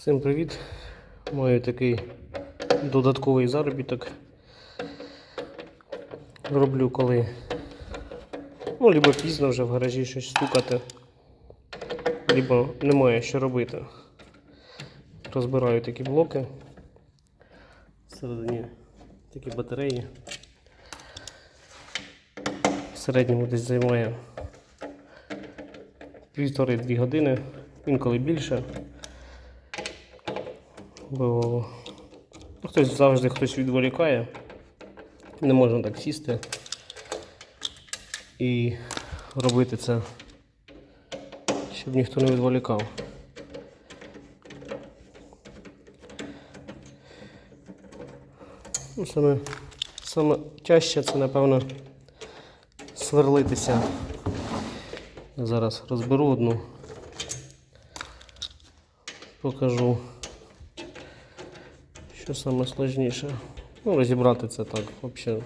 Всім привіт! Маю такий додатковий заробіток. Роблю коли. Ну, либо пізно вже в гаражі щось стукати, либо немає що робити. Розбираю такі блоки. Всередині такі батареї. В середньому десь займає півтори-дві години, інколи більше. Бо ну, хтось завжди хтось відволікає. Не можна так сісти і робити це, щоб ніхто не відволікав. Ну, саме, саме тяжче це, напевно, сверлитися. Зараз розберу одну, покажу. Що саме сложніше? Ну, розібрати це так, взагалі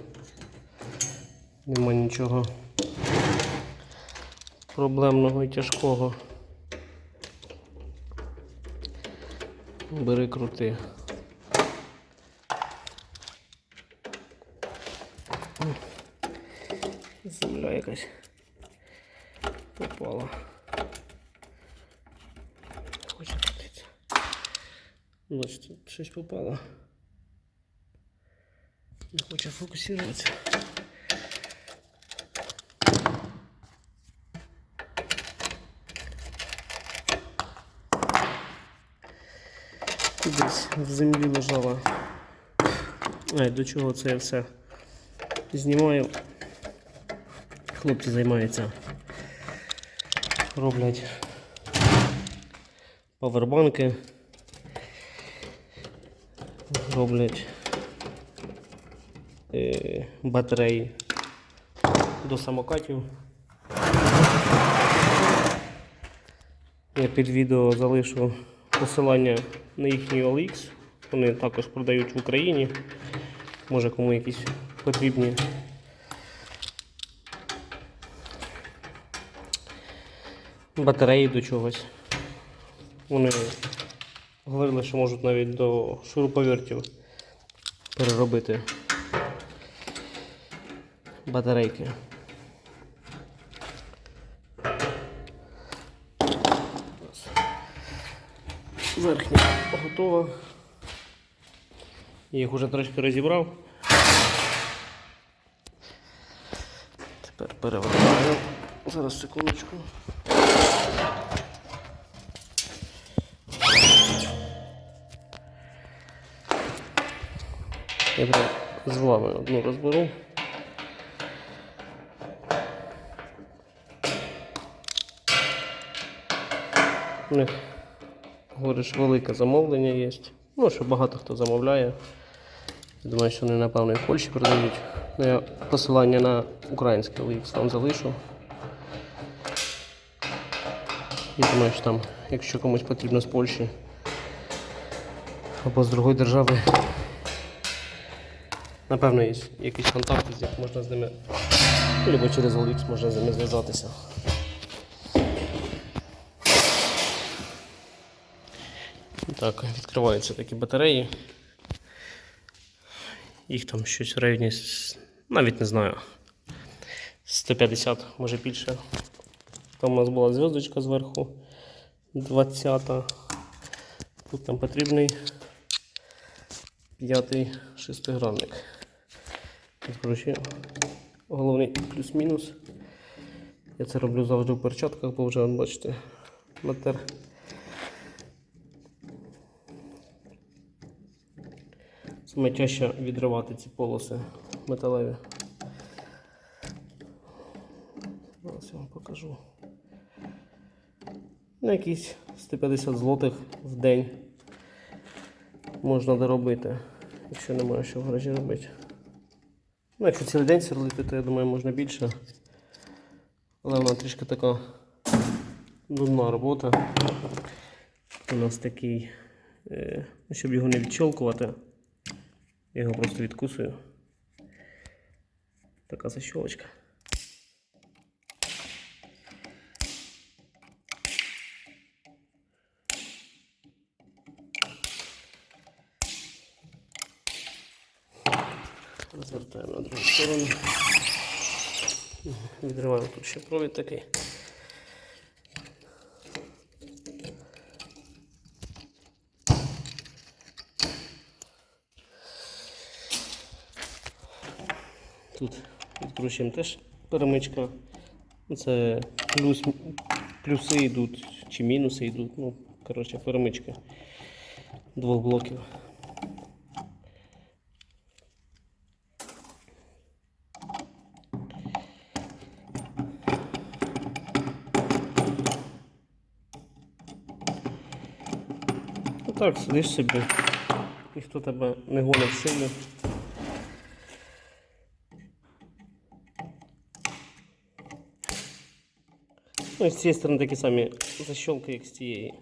нема нічого проблемного і тяжкого. Бери крути. Земля якась попала. Хоче крутитися. Значить, щось попало. Не хоче фокусуватися. Десь в землі лежала. Ай, до чого це я все знімаю. Хлопці займаються. Роблять павербанки. Роблять батареї до самокатів. Я під відео залишу посилання на їхній OLX. Вони також продають в Україні. Може кому якісь потрібні. Батареї до чогось. Вони говорили, що можуть навіть до шуруповертів переробити батарейки. Верхня готова. Я їх уже трошки розібрав. Тепер перевертаю. Зараз секундочку. Я прям з вами одну розберу. Них, говориш, велике замовлення є. Ну, що багато хто замовляє. Я думаю, що вони, напевно, і в Польщі продають. Ну, я посилання на український OLX вам залишу. Я думаю, що там, якщо комусь потрібно з Польщі або з другої держави, напевно, є якісь контакти, яких можна з ними, або через OLX можна з ними зв'язатися. Так, відкриваються такі батареї. Їх там щось в районі, навіть не знаю, 150, може більше. Там у нас була зв'язочка зверху 20. Тут нам потрібний п'ятий шестигранник. Тут, коротше, головний плюс-мінус. Я це роблю завжди в перчатках, бо вже, бачите, натер. Саме тяжче відривати ці полоси металеві. Зараз я вам покажу. На якісь 150 злотих в день можна доробити, якщо немає що в гаражі робити. Ну, якщо цілий день сверлити, то я думаю можна більше. Але вона трішки така нудна робота. У нас такий, е, ну, щоб його не відщолкувати. Я його просто відкусую. Така защелочка. Розвертаємо на другу сторону. Відриваємо тут ще провід такий. Відкручуємо теж перемичка. Це плюс, плюси йдуть чи мінуси йдуть. Ну, коротше, перемичка двох блоків. Отак сидиш собі, ніхто тебе не гонить сильно. Ну і з цієї сторони такі самі защолки, як з цієї.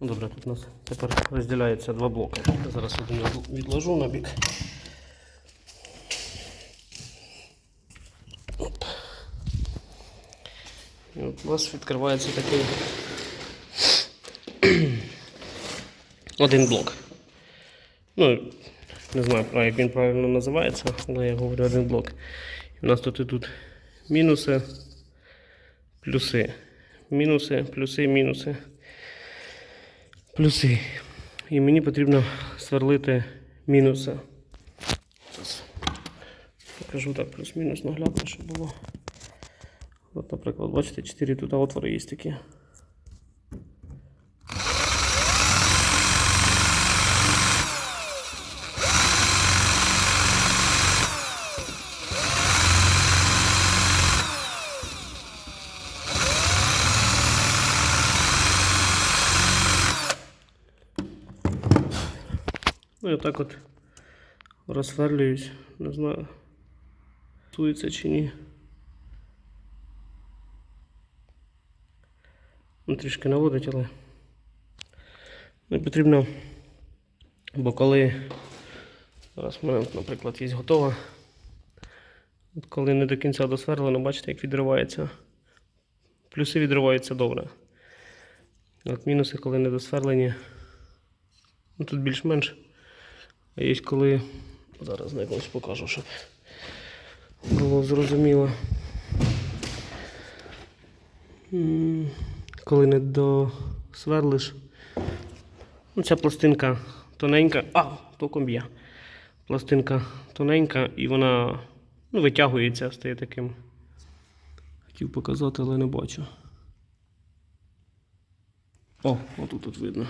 Ну, Добре, тут у нас тепер розділяється два блоки. Я зараз один від- відложу на бік. Оп. І от у нас відкривається такий один блок. Ну, не знаю, як він правильно називається, але я говорю один блок. У нас тут ідуть мінуси, плюси. Мінуси, плюси, мінуси. Плюси. І мені потрібно сверлити мінуси. Покажу так, плюс-мінус наглядно, щоб було. От, наприклад, бачите, 4 тут отвори є такі. Отак от розсверлююсь. Не знаю, тується чи ні. Ну, трішки наводить, але не потрібно. Бо коли зараз мене, наприклад, є готова. От коли не до кінця досверлено, бачите, як відривається. Плюси відриваються добре. От мінуси, коли не досверлені. Ну, тут більш-менш. А є коли. Зараз на якомусь покажу, щоб було зрозуміло. Коли не досверлиш. Ну, ця пластинка тоненька. А, током б'є. Пластинка тоненька і вона ну, витягується, стає таким. Хотів показати, але не бачу. О, отут тут видно.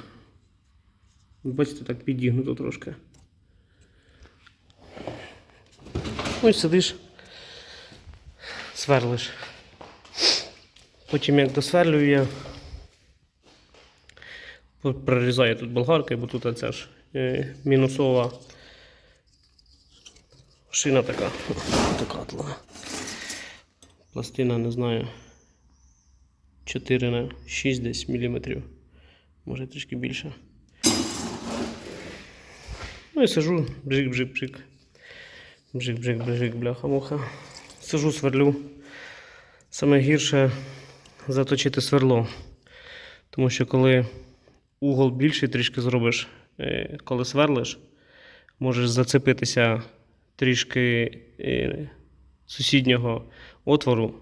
Бачите, так підігнуто трошки. Ось сидиш, сверлиш. Потім як досверлюю я, прорізаю тут болгаркою, бо тут ця ж е, мінусова шина така. Така. Пластина, не знаю, 4 на 6 десь міліметрів. Може трішки більше. Ну і сижу, бжик-бжик-бжик. Бжик-бжик-бжик, бляха-муха. Сижу, сверлю. Саме гірше заточити сверло. Тому що коли угол більший трішки зробиш, е, коли сверлиш, можеш зацепитися трішки е, сусіднього отвору.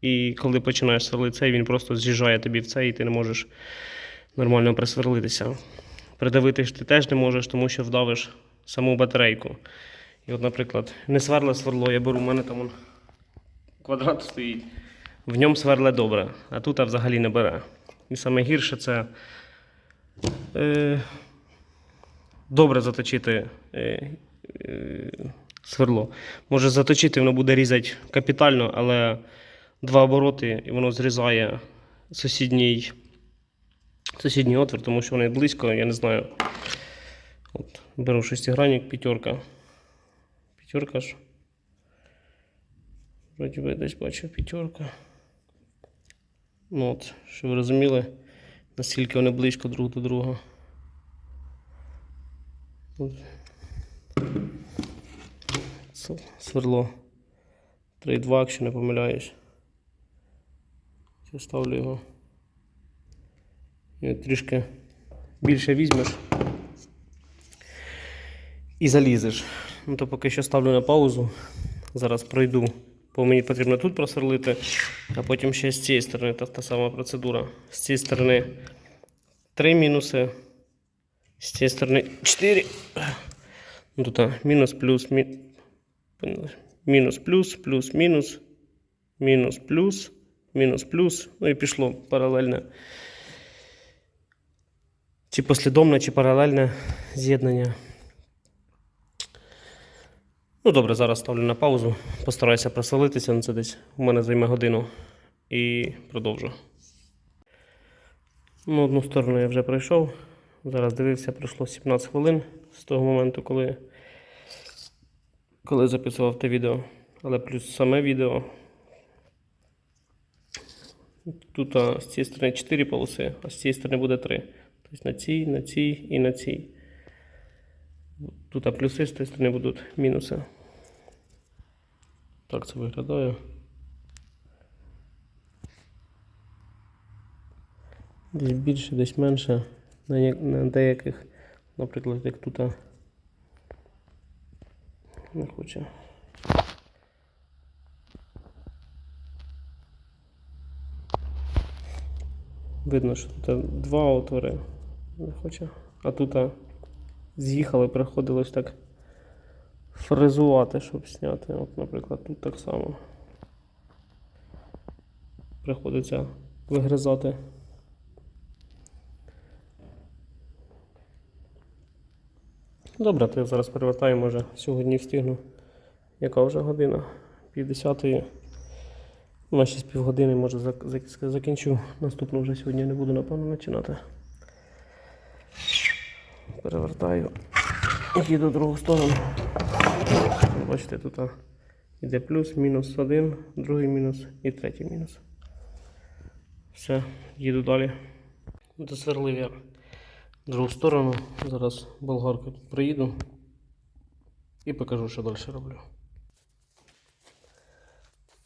І коли починаєш сверлити цей, він просто з'їжджає тобі в цей, і ти не можеш нормально присверлитися. Придавити ж ти теж не можеш, тому що вдавиш саму батарейку. І от, наприклад, не сверле сверло, я беру, у мене там квадрат стоїть, в ньому сверле добре, а тут а взагалі не бере. І саме гірше це е, добре заточити е, е, сверло. Може заточити, воно буде різати капітально, але два обороти і воно зрізає сусідній сусідній отвір, тому що вони близько, я не знаю. От, беру шестигранник, п'ятерка. П'ятерка ж. Вроді би десь бачу п'ятерка. Ну от, щоб ви розуміли, наскільки вони близько друг до друга. Сверло 3,2, якщо не помиляюсь. Я ставлю його. І трішки більше візьмеш і залізеш. Ну, то поки що ставлю на паузу. Зараз пройду. Бо мені потрібно тут просверлити, а потім ще з цієї сторони та, та сама процедура. З цієї сторони три мінуси, з цієї сторони 4. Ну, тут а, мінус, плюс, мі... мінус, плюс, плюс, мінус, мінус, плюс, мінус, плюс. Ну і пішло паралельне. Чи послідовне, чи паралельне з'єднання. Ну, добре, зараз ставлю на паузу. Постараюся просолитися, ну це десь у мене займе годину. І продовжу. Ну, одну сторону я вже пройшов. Зараз дивився, пройшло 17 хвилин з того моменту, коли, коли записував те відео. Але плюс саме відео. Тут а, з цієї сторони 4 полоси, а з цієї сторони буде 3. Тобто на цій, на цій і на цій. Тут плюси, з тієї сторони будуть мінуси. Так це виглядає. Десь більше, десь менше. На, деяких, наприклад, як тут не хоче. Видно, що тут два отвори. Не хоче. А тут з'їхали, приходилось так фрезувати, щоб зняти. От, наприклад, тут так само. Приходиться вигризати. Добре, то я зараз перевертаю, може сьогодні встигну. Яка вже година? Пів десятої. Ну, ще з півгодини, може, зак- зак- закінчу. Наступну вже сьогодні не буду, напевно, починати. Перевертаю. Їду в другу сторону. Бачите, тут йде плюс, мінус один, другий мінус і третій мінус. Все, їду далі. Досверлив я другу сторону. Зараз болгаркою тут приїду і покажу, що далі роблю.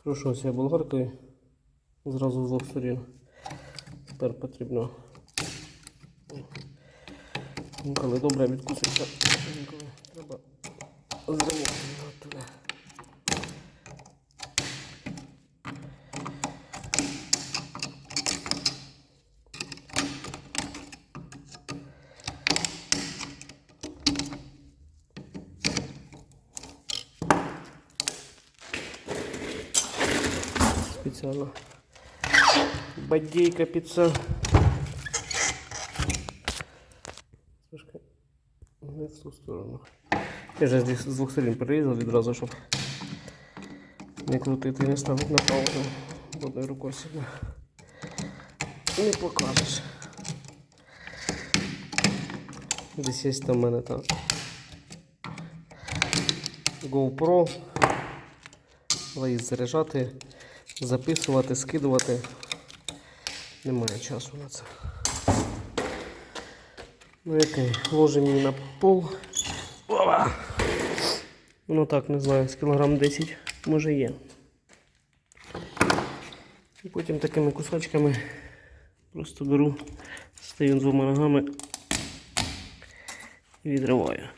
Пройшовся я болгаркою зразу з двох сторін. Тепер потрібно інколи добре відкуситься, інколи треба зривати його туди. Спеціально. Бодейка піца. Трошки ту сторону. Я вже з двох сторін перерізав відразу, щоб не крутити і не ставити на паузу. Одною рукою собі не покажеш. Десь є там в мене там GoPro. Але заряджати, записувати, скидувати. Немає часу на це. Ну який, ложимо її на пол. Опа! Ну так, не знаю, з кілограм 10 може є. І потім такими кусочками просто беру, стою двома ногами і відриваю.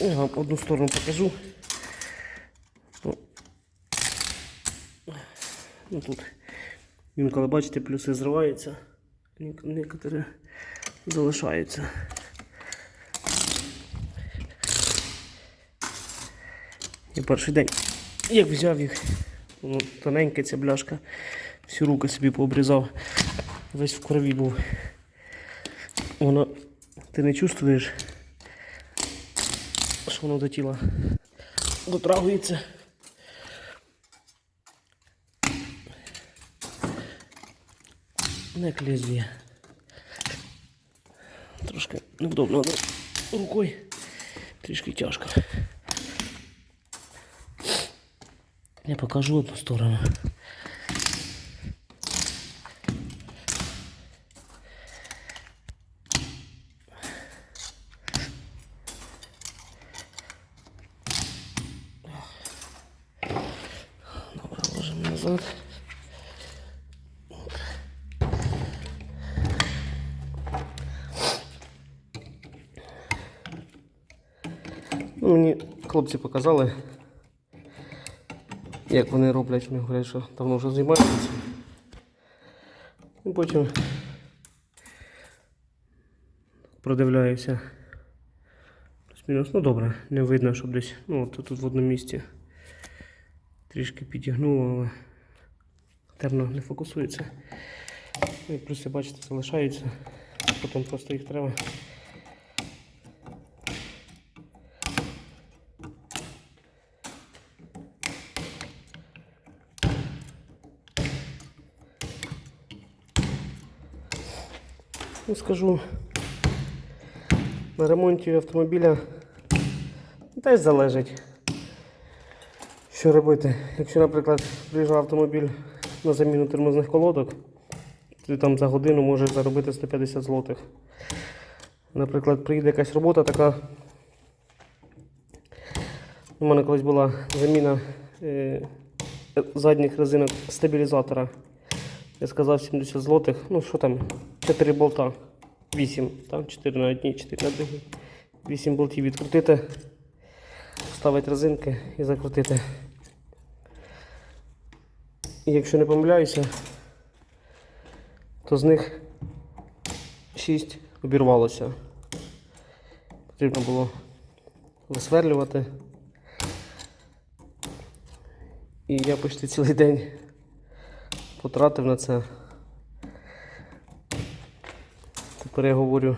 Я вам одну сторону покажу. Ну, ну тут інколи бачите, плюси зриваються, некоторі залишаються. Я перший день, як взяв їх, ну, тоненька ця бляшка, всю руку собі пообрізав, весь в крові був. Воно ти не чувствуєш, що воно до тіла дотрагується. Не як лезвіє. Трошки невдобно одною рукою. Трішки тяжко. Я покажу одну сторону. Хлопці показали, як вони роблять. Вони говорять, що давно вже займаються. І потім продивляюся. Ну добре, не видно, щоб десь. Ну, от тут в одному місці трішки підігнуло, але терно не фокусується. Ну, і бачите, залишаються. Потім просто їх треба. Ну, скажу, на ремонті автомобіля теж залежить, що робити. Якщо, наприклад, приїжджав автомобіль на заміну тормозних колодок, ти там за годину можеш заробити 150 злотих. Наприклад, приїде якась робота така. У мене колись була заміна е, задніх резинок стабілізатора. Я сказав 70 злотих. Ну що там? 4 болта. 8. Там 4 на одній, 4 на другій. 8 болтів відкрутити, вставити резинки і закрутити. І якщо не помиляюся, то з них 6 обірвалося. Потрібно було висверлювати. І я почти цілий день потратив на це. Тепер я говорю,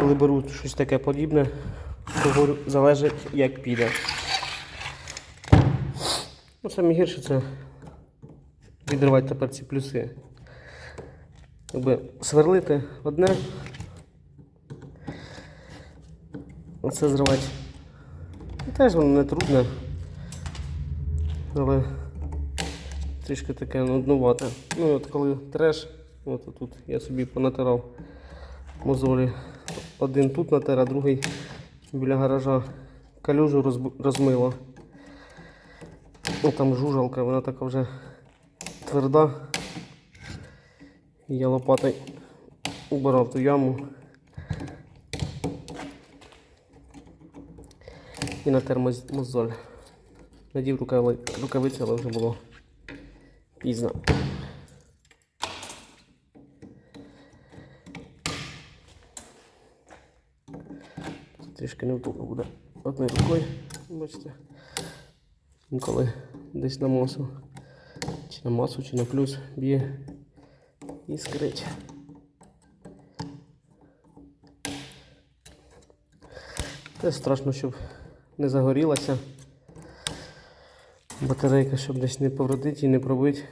коли беру щось таке подібне, говорю, залежить як піде. Ну, саме гірше це відривати тепер ці плюси. Якби сверлити одне, оце зривати. Теж воно не трудне, але трішки таке нуднувате. Ну і от коли треш, от тут я собі понатирав мозолі. Один тут натер, а другий біля гаража калюжу розб- розмило. Ну там жужалка, вона така вже тверда. Я лопатою убирав ту яму. І натер моз- мозоль. Надів рукави- рукавиці, але вже було пізно. Трішки невдобно буде одною рукою. Бачите. Інколи десь на масу. Чи на масу, чи на плюс б'є і скрить. Теж страшно, щоб не загорілася. Батарейка, щоб десь не повредити і не пробити.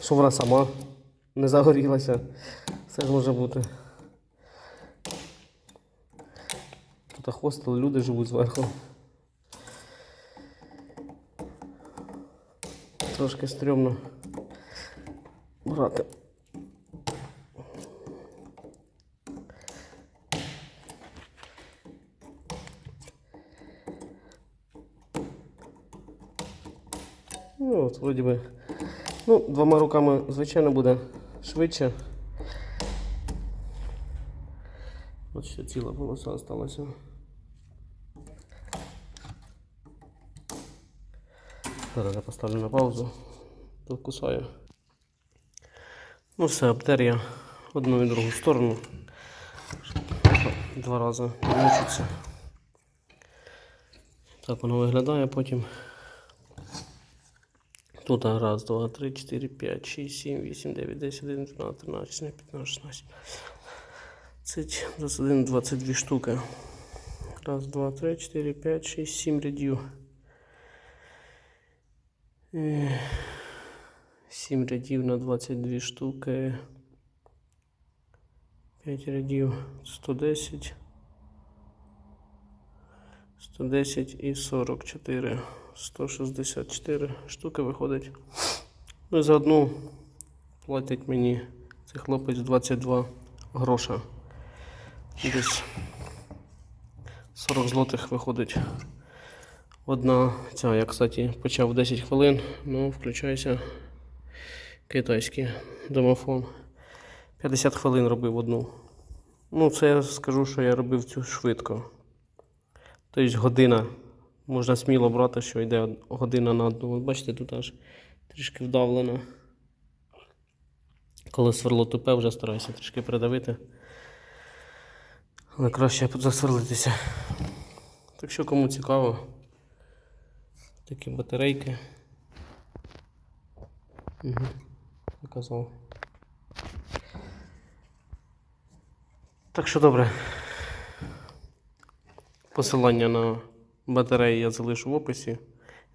Щоб вона сама не загорілася. Все ж може бути. Тут хостел, люди живуть зверху. Трошки стрьомно брати. Вроді би. Ну, двома руками, звичайно, буде швидше. От ще ціла полоса залишилася. Зараз я поставлю на паузу. Докусаю. Ну все, обтер я одну і другу сторону. Два рази мучиться. Так воно виглядає потім. Тут раз, два, три, чотири, п'ять, шість, сім, вісім, дев'ять, десять, один, дванадцять, тринадцять, чотирнадцять, п'ятнадцять, шістнадцять. 20, 21, 22 штуки. Раз, два, три, чотири, п'ять, шість, сім рядів. Е, Сім рядів на 22 штуки. 5 рядів 110. 110 і 44. 164 штуки виходить. Ну і за одну платять мені цей хлопець 22 гроша. Десь 40 злотих виходить. Одна ця, я, кстати, почав 10 хвилин, ну, включайся китайський домофон. 50 хвилин робив одну. Ну, це я скажу, що я робив цю швидко. Тобто година. Можна сміло брати, що йде година на одну. От бачите, тут аж трішки вдавлено. Коли сверло тупе, вже стараюся трішки придавити. Але краще засверлитися. Так що кому цікаво, такі батарейки. Угу. Показав. Так що добре. Посилання на батареї я залишу в описі.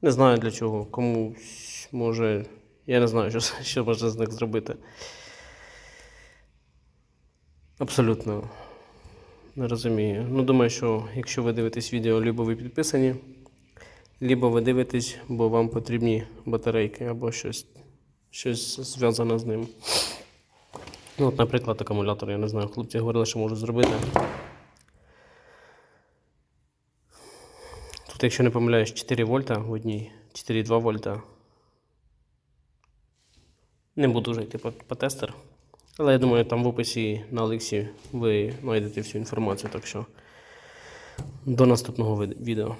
Не знаю для чого. Комусь може. Я не знаю, що, що можна з них зробити. Абсолютно не розумію. Ну, думаю, що якщо ви дивитесь відео, либо ви підписані, либо ви дивитесь, бо вам потрібні батарейки або щось, щось зв'язане з ним. Ну, от, наприклад, акумулятор, я не знаю, хлопці говорили, що можу зробити. Тут, якщо не помиляюсь, 4 вольта в одній, 4,2 вольта. Не буду вже йти по, по тестер. Але я думаю, там в описі на Олексі ви знайдете всю інформацію, так що до наступного відео.